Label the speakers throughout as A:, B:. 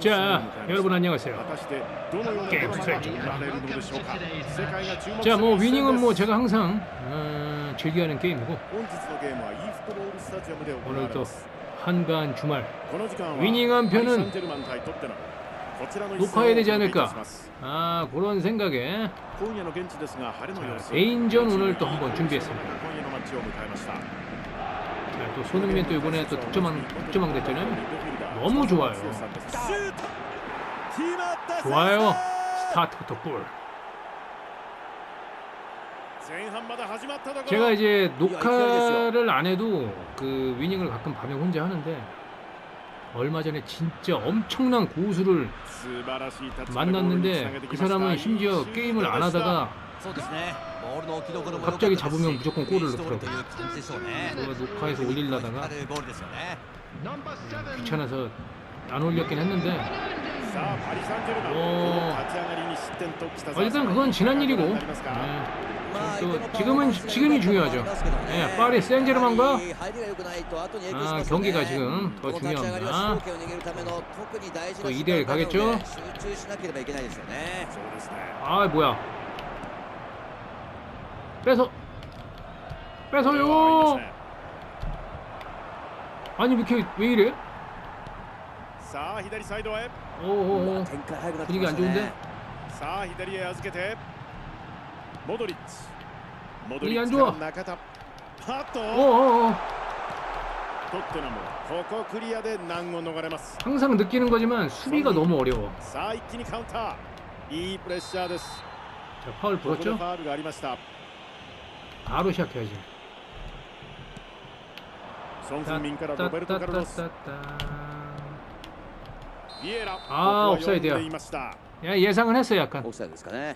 A: 자, 여러분 안녕하세요.
B: 게임 설계.
A: 자, 뭐 위닝은 뭐 제가 항상 어, 즐겨하는 게임이고。 오늘 또 한가한 주말。 위닝한 편은 높아야 되지 않을까？ 아 그런 생각에。
B: 자,
A: 개인전 오늘 또 한번 준비했습니다。 자, 또 손흥민 또 이번에 또 득점왕 득점왕 됐잖아요 너무 좋아요. 좋아요. 스타트부터 골. 제가 이제 녹화를 안 해도 그 위닝을 가끔 밤에 혼자 하는데 얼마 전에 진짜 엄청난 고수를 만났는데 그 사람은 심지어 게임을 안 하다가 갑자기 잡으면 무조건 골을 넣더라고요. 녹화해서 올릴라다가 귀찮아서 안 올렸긴 했는데.
B: 어.
A: 어, 일단 그건 지난 일이고. 네. 또 지금은 지금이 중요하죠. 네, 파리 생제르맹과 아, 경기가 지금 더 중요합니다. 또
C: 2대1
A: 가겠죠? 아 뭐야? 빼서 빼서요. 아니 뭐 왜 이렇게 왜 이래?
B: 사 히다리
A: 사이드와
C: 오오오
A: 분위기 안 좋은데?
B: 사 히다리에 아즈케테 모도리치.
A: 분위기 안 좋아.
B: 나카타. 파토.
A: 어, 어, 어.
B: 토트나무 코코 크리아데 난고 노가레마스.
A: 항상 느끼는 거지만 수비가 너무 어려워.
B: 사 이키니 카운터. 이 프레시아데스.
A: 자 파울 불었죠?
B: 파울이 아리마스타
A: 바로 시작해야지.
B: ソン・フンミンからロベルト・カルロス
A: 따따따따따
B: ビエラ
A: あー
B: ここは
A: オフサイドや
B: 読んでいました
A: 야 예상은 했어요 약간
C: オフサイドですかね。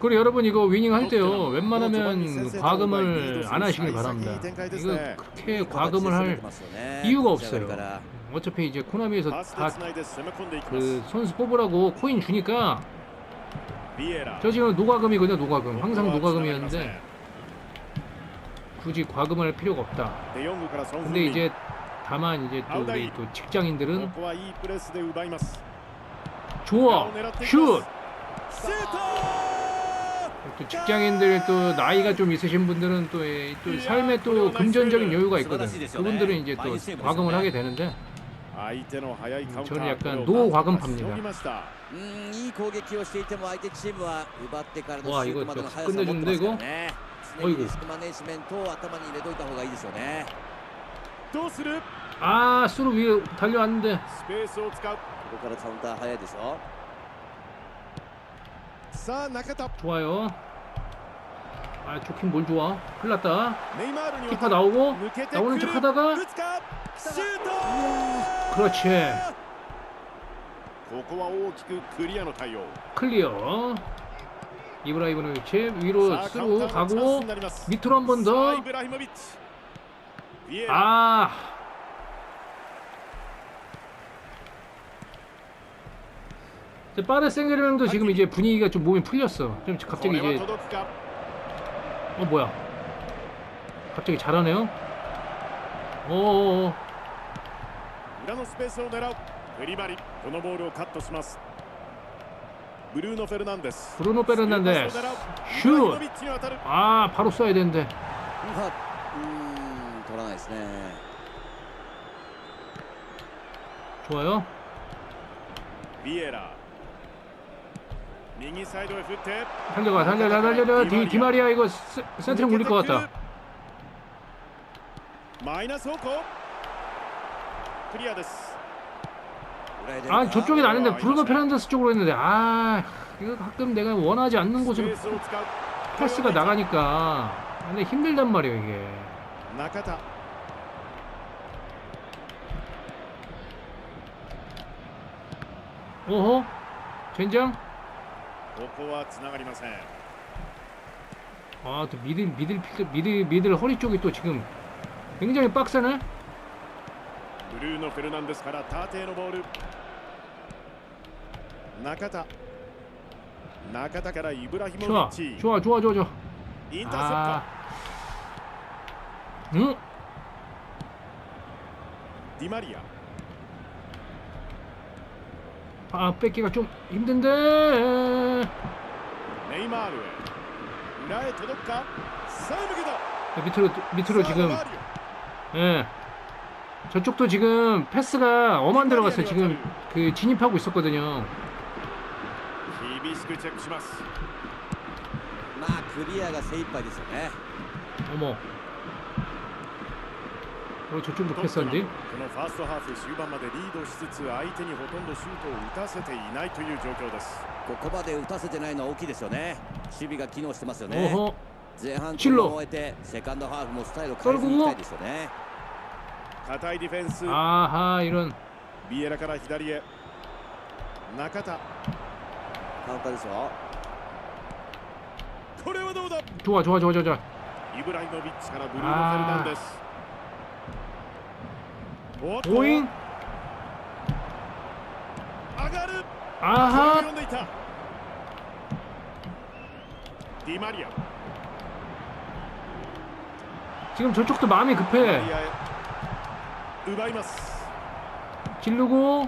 A: 그리고 여러분 이거 위닝 할 때요 웬만하면 과금을 안 하시길 바랍니다 이거 그렇게 과금을 할 이유가 없어요. 어차피 이제 코나미에서
B: パスで
A: 다
B: つないで攻め込んでいきます
A: 그 선수 뽑으라고 코인 주니까
B: ビエラ
A: 저 지금 노과금이거든요 노과금 항상
B: ここは繋がりま
A: 노과금이었는데
B: せん
A: 굳이 과금을 할 필요가 없다. 근데 이제 다만 이제 또 우리 또 직장인들은 좋아. 슛. 또 직장인들 또 나이가 좀 있으신 분들은 또, 또 삶에 또 금전적인 여유가 있거든. 그분들은 이제 또 과금을 하게 되는데.
B: 음,
A: 저는 약간 노화금파입니다.
C: 와
A: 이거 끝내준데
C: 이거.
A: 어이구
C: にリスクマネジメントを頭に入れといた方がいいですよね。
B: どうする
A: 아 수로 위에 달려왔는데
B: スペースを使う
C: ここからカウンター早いですよ。
B: さあ中田
A: 좋아요 아 좋긴 뭘 좋아 큰일 났다
B: ネイマールに
A: 키퍼 나오고
B: 抜けてく
A: 나오는
B: る
A: 척 하다가
B: 打つかシュート
A: 그렇지
B: ここは大きくクリアの対応
A: 클리어 이브라이브노비치 위로 쓰고 가고 밑으로 한 번 더. 아. 파르 생제르맹도 지금 이제 분위기가 좀 몸이 풀렸어. 좀 갑자기 이제 어 뭐야? 갑자기 잘하네요. 어, 어, 어. 오.
B: 裏のスペースを狙うクリバリこのボールをカットします 브루노 페르난데스.
A: 브루노 페르난데스.
B: 네.
A: 슛. 아, 바로 쏴야 되는데.
C: 음, 돌아나있네.
A: 좋아요.
B: 비에라.
A: 달려가 달려가 달려가 디, 디마리아 이거 세, 센트링 굴릴 것 같다
B: 마이너스 호코 클리아 데스
A: 아 저쪽이 나는데 브루노 페란데스 쪽으로 했는데 아 이거 가끔 내가 원하지 않는 곳으로 패스가 나가니까. 근데 힘들단 말이에요 이게.
B: 나카타.
A: 오호? 젠장? 아또 미들 미들 미들 미들 허리 쪽이 또 지금 굉장히 빡세네?
B: ブルーノ・フェルナンデスから縦へのボール。中田中田からイブラヒモビッチ
A: 좋아 좋아 좋아 좋아
B: インターセプト、
A: 아. 응? ディマリア아 아, 뺏기가 좀 힘든데.
B: ネイマールへ裏へ届くかさあ抜けた 아,
A: 밑으로 밑으로 지금. 예. 저쪽도 지금 패스가 엄한 들어갔어요. 지금 그 진입하고 있었거든요.
B: 厳しくチェックします
C: まあクリアが精一杯ですよね
A: 어머 어 저쪽도
B: トッテナム
A: 패스한데
B: このファーストハーフ終盤までリードしつつ相手にほとんどシュートを打たせていないという状況です
C: ここまで打たせてないのは大きいですよね守備が機能してますよね
A: 어허
C: 前半
A: チルロ
C: 後半を終えてセカンドハーフもスタイルを変えずにいきたいですよね
B: 硬いディフェンス
A: 아하 이런
B: ビエラから左へ中田 다음 까지서
A: 좋아 좋아 좋아 좋아 좋아.
B: 아. 오인
A: 아하.
B: 디마리아.
A: 지금 저쪽도 마음이 급해. 길르고?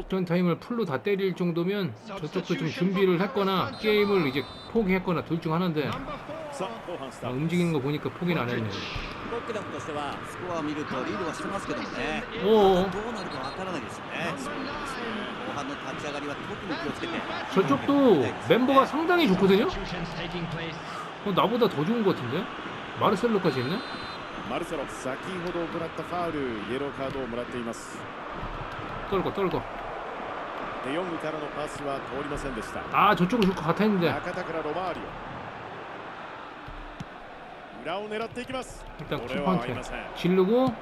A: 전타임을 풀로 다 때릴 정도면 저쪽도 좀 준비를 했거나 게임을 이제 포기했거나 둘 중 하나인데 아, 움직이는 거 보니까 포기는 안
C: 했네요.
A: 오.
C: 어, 어.
A: 저쪽도 멤버가 상당히 좋거든요. 어, 나보다 더 좋은 것 같은데? 마르셀로까지 있네?
B: 마르셀로, 先ほど行ったファウル、イエローカードをもらっています。
A: 떨고 떨고
B: デヨングからのパスは通りませんでした
A: 아 저쪽은 좋을 것 같았는데
B: 中田からロマーリオ裏を狙っていきます
A: 일단
B: これは合い
A: 킥펀트
B: ません
A: 지르고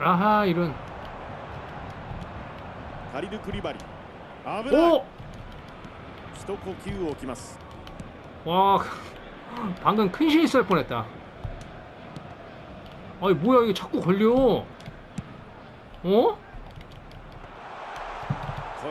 A: 아하 이런
B: カリル・クリバリ危ない
A: 오!
B: 一呼吸を置きます
A: 와 방금 큰 실수 할 뻔했다 아니 뭐야 이게 자꾸 걸려 어?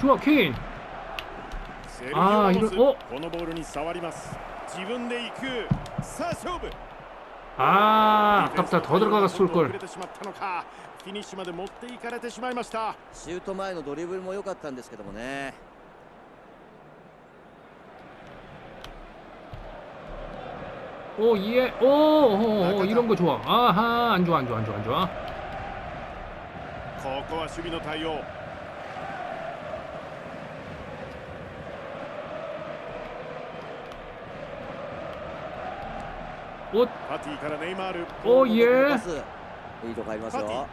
B: フンミン
A: 좋아, 케인.
B: セルギ
A: あー
B: オラモス
A: いるお
B: このボールに触ります自分で行くさあ勝負
A: 아, 아깝다. 더 들어가갔을
B: 遅
A: 걸.
B: れてしまったのかフィニッシュまで持っていかれてしまいました
C: シュート前のドリブルも良かったんですけどもね
A: 오, 예. 오, 오, 오, 이런 거 좋아. 아하, 안 좋아, 안 좋아, 안 좋아, 안 좋아.
B: ここは守備の対応
A: お
B: パティからネイマール。
C: お
A: い
C: えいいとこありますよ。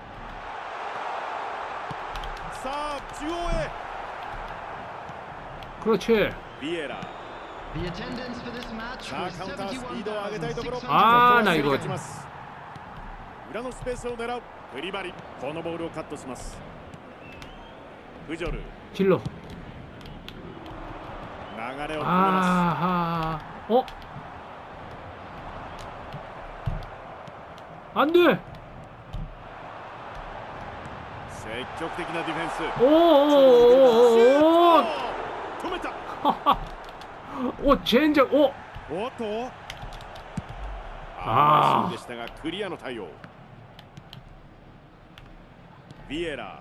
B: さあ中央へ。
A: クロチェ
B: ビエラ。さあカウンタースピードを上げたいところ。
A: あ
B: 裏のスペースを狙う。クリバリ。このボールをカットします。フジョル。
A: チロ。
B: 流れを止めま
A: す。お 안 돼. 오오오오오. 오, 젠장. 오.
B: 아. 비에라.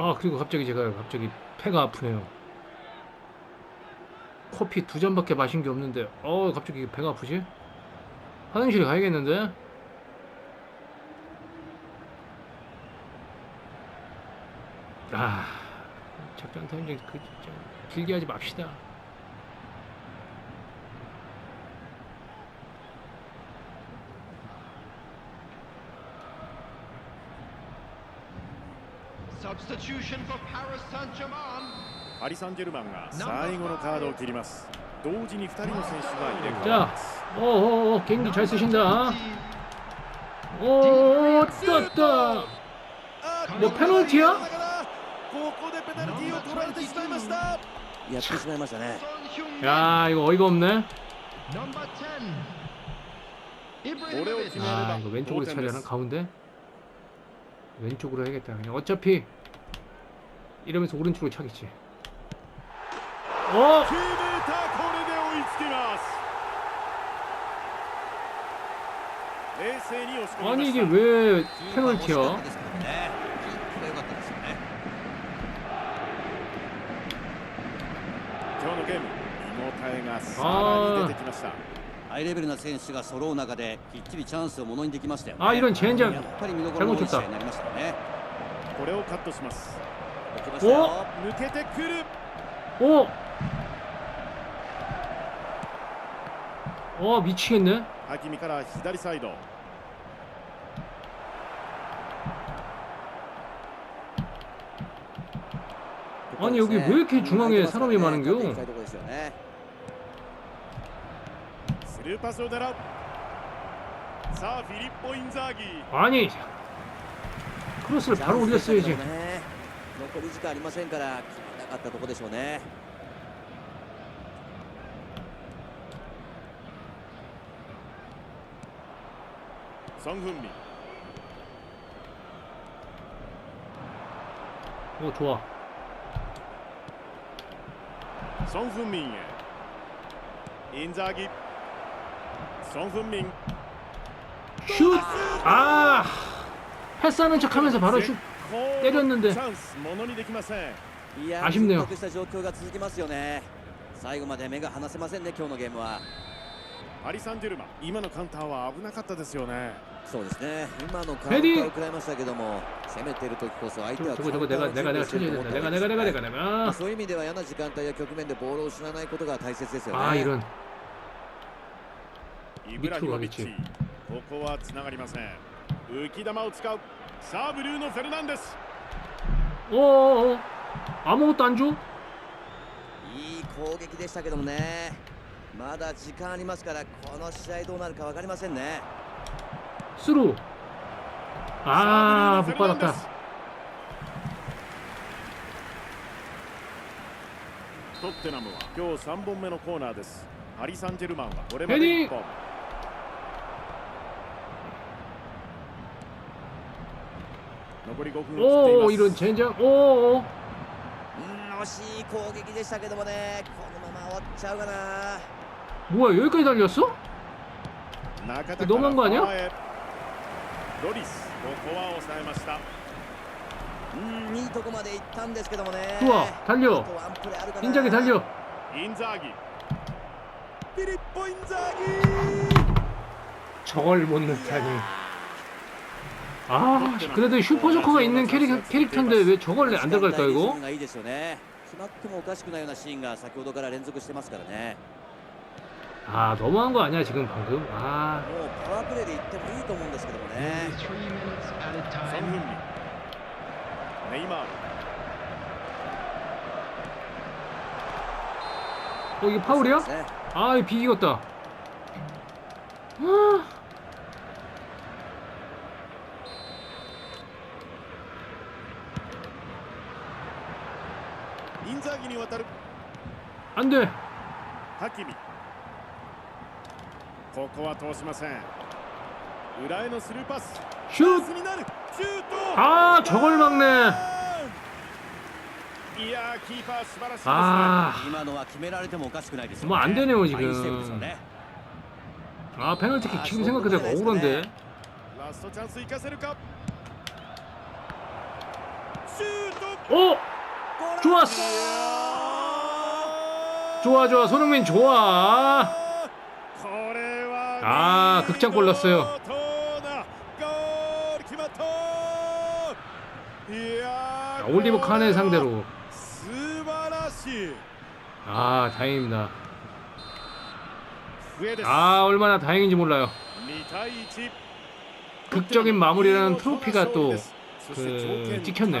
A: 아 그리고 갑자기 제가 갑자기 폐가 아프네요 커피 두 잔밖에 마신 게 없는데 어 갑자기 배가 아프지? 화장실에 가야겠는데? 아 작전 타임 그 길게 하지 맙시다.
B: アリ・サンジェルマンが最後のカードを切ります同時に2人の選手が入れ替わります
A: 오오오 경기 잘 쓰신다 오 떴다 뭐 페널티야? ここでペナルティを取られてしまいましたやってしまいましたね야 이거 어이가 없네 これを決めれば아 同 이거 点 왼쪽으로 で 차려나 す 가운데? 왼쪽으로 해야겠다 그냥 어차피 이러면서 오른쪽으로 차겠지. 어! 아니 이게 왜 페널티야?
B: 아. ハイレベルな選手が揃う中できっちりチャンスをものにできましたよ、ね、あ、이런제한장やっぱり見どころの試合になりましたね。これをカットします。
C: 起きましたよ
B: 抜けてくる
A: 오! 어, 미치겠네.
B: ハキミから左サイド
A: 아니, 여기 왜 이렇게 중앙에 사람이 많은겨?
C: 行きたいところですよね
B: スルーパスを狙うさあフィリッポ・インザーギ
A: 아니, 크로스를 바로 올렸어야지.
C: 残り時間ありませんから決めなかったところでしょうね
B: ソン・フンミン
A: 어, 좋아.
B: ソン・フンミンへインザーギソン・フンミン
A: 슛! 아! 패스하는 척 하면서 바로 슛.
B: この
A: 때렸는데
B: チャンスものにできません
C: いや
A: 아쉽네요
C: 緊迫した状況が続きますよね最後まで目が離せませんね今日のゲームは
B: パリ・サンジェルマン今のカウンターは危なかったですよね
C: そうですね今のカウンタ
A: ヘディ
C: ーを食らいましたけども攻めてる時こそ相手
A: 저거
C: は
A: 저거 저거 내가 내가 내가 쳐줘야 된다. 내가 내가 내가 내가 내가.
C: そういう意味では嫌な時間帯や局面でボールを失わないことが大切ですよね
A: 아, 이런.
B: イブラヒモビッチ
A: ミ
B: ここはつながりません浮き球を使う さあブルーノ・フェルナンデス。
A: おおおアモー誕生？
C: いい攻撃でしたけどもね。まだ時間ありますからこの試合どうなるか分かりませんね。
B: スロー。ああぶっ
A: ぱだっ
B: た。トッテナムは今日3本目のコーナーです。ハリサンジェルマンはこれまで1本。
C: おおいるチェンジャーおお惜しい攻撃でしたけどもねこのまま終わっちゃうかな
A: 뭐야 여기까지 달렸어? 넘어간 거 아니야? 좋아 달려 인자기 달려 저걸 못 넣다니 아 그래도 슈퍼조커가 있는 캐릭, 캐릭터인데 왜 저걸 안 들어갈까 이거? 아 너무한 거 아니야 지금 방금? 아.
B: 네.
A: 어, 이게 파울이야? 아, 비 이겼다.
B: 渡る
A: 안돼
B: ハキミここは通しません裏へのスルーパスチャン
A: 슛
B: スになるシュート
A: 아 저걸 막네
B: いやーキーパー素晴らしいですね
A: 아
C: 今のは決められてもおかしくないですよ、ね。
A: 뭐안 되네요, 지금.
C: ファインセーブですよね
A: 아 페널티킥 지금 생각해도 억울한데
B: ラストチャンス生かせるかシュート
A: 오 좋았어 좋아 좋아. 손흥민 좋아. 아 극장 골랐어요. 올리브 칸의 상대로. 아 다행입니다. 아 얼마나 다행인지 몰라요. 극적인 마무리라는 트로피가 또
B: 그,
A: 찍혔네요.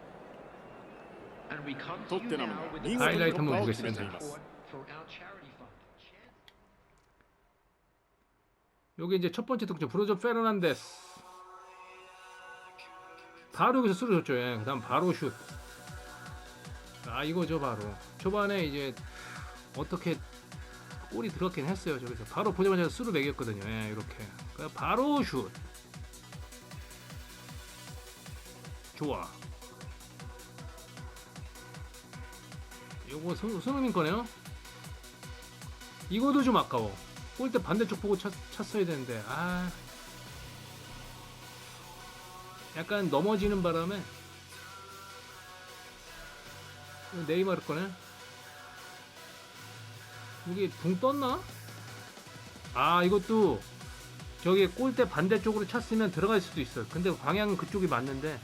A: 덕대나무 하이라이트 한번 보겠습니다. 요게 이제 첫 번째 득점 브로조 페르난데스. 바로 여기서 쓰러졌죠 예. 그 다음 바로 슛아 이거죠 바로. 초반에 이제 어떻게 골이 들었긴 했어요 저기서. 바로 보자마자 수로 매겼거든요 예, 이렇게. 그러니까 바로 슛. 좋아. 요거 손, 손흥민 거네요? 이거도 좀 아까워. 골대 반대쪽 보고 찼, 찼어야 되는데 아. 약간 넘어지는 바람에. 네이마르 거네? 여기 붕 떴나? 아 이것도 저기 골대 반대쪽으로 찼으면 들어갈 수도 있어 근데 방향은 그쪽이 맞는데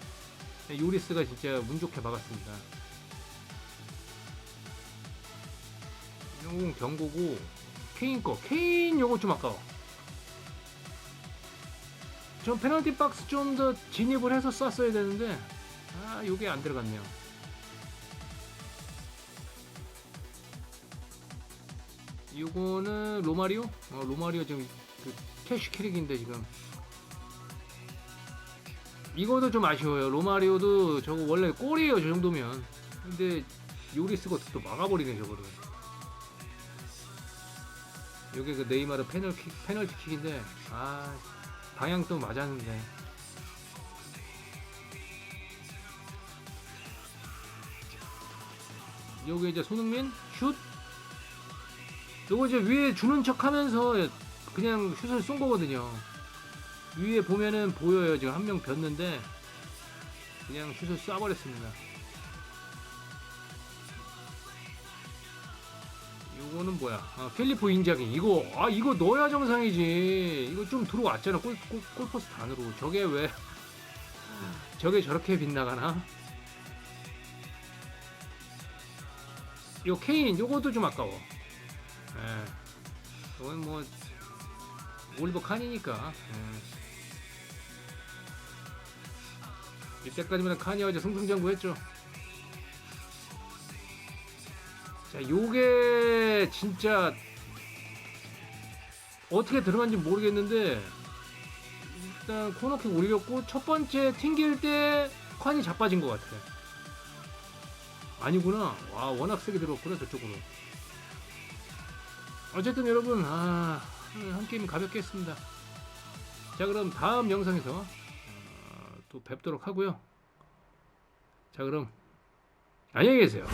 A: 요리스가 진짜 운 좋게 막았습니다 요건 경고고 케인 거 케인 요거 좀 아까워. 전 페널티 박스 좀 더 진입을 해서 쐈어야 되는데 아 요게 안 들어갔네요. 요거는 로마리오? 어 로마리오 지금 그 캐시 캐릭인데 지금. 이거도 좀 아쉬워요. 로마리오도 저거 원래 골이에요 저 정도면. 근데 요리스가 또 막아버리네 저거를 요게 그 네이마르 페널킥 페널티킥인데 아 방향 또 맞았는데. 요게 이제 손흥민 슛. 요거 이제 위에 주는 척 하면서 그냥 슛을 쏜 거거든요. 위에 보면은 보여요. 지금 한명 겼는데 그냥 슛을 쏴버렸습니다 요거는 뭐야? 아, 필리포 인자기 이거 아 이거 넣어야 정상이지. 이거 좀 들어왔잖아 골, 골 골포스트 안으로. 저게 왜 저게 저렇게 빗나가나? 요 케인 요것도 좀 아까워. 예. 이건 뭐 올리버 칸이니까. 예. 이때까지만 칸이 어제 승승장구했죠. 자, 요게 진짜 어떻게 들어간지 모르겠는데 일단 코너킥 올렸고 첫 번째 튕길 때 칸이 자빠진 것 같아. 아니구나. 와 워낙 세게 들어왔구나 저쪽으로. 어쨌든 여러분 아, 한 게임 가볍게 했습니다. 자 그럼 다음 영상에서 어, 또 뵙도록 하고요. 자 그럼 안녕히 계세요.